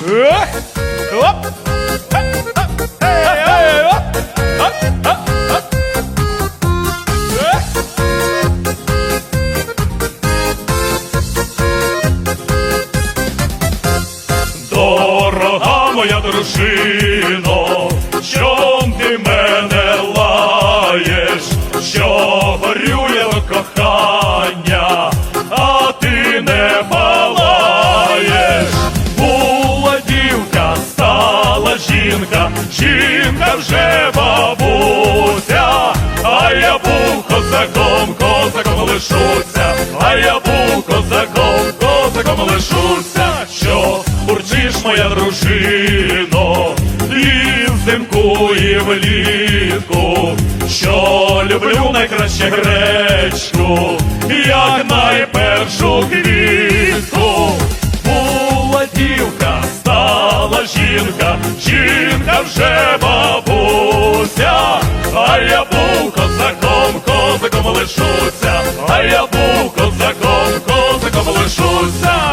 Оп! Дорога моя дружино, жінка, жінка вже бабуся, а я був козаком, козаком лишуся, а я був козаком, козаком лишуся, що бурчиш моя дружино, і взимку, і влітку, що люблю найкраще гречку, як найпершу квітку. стала жінка, жінка вже бабуся, а я був козаком, козаком лишуся, а я був козаком, козаком лишуся.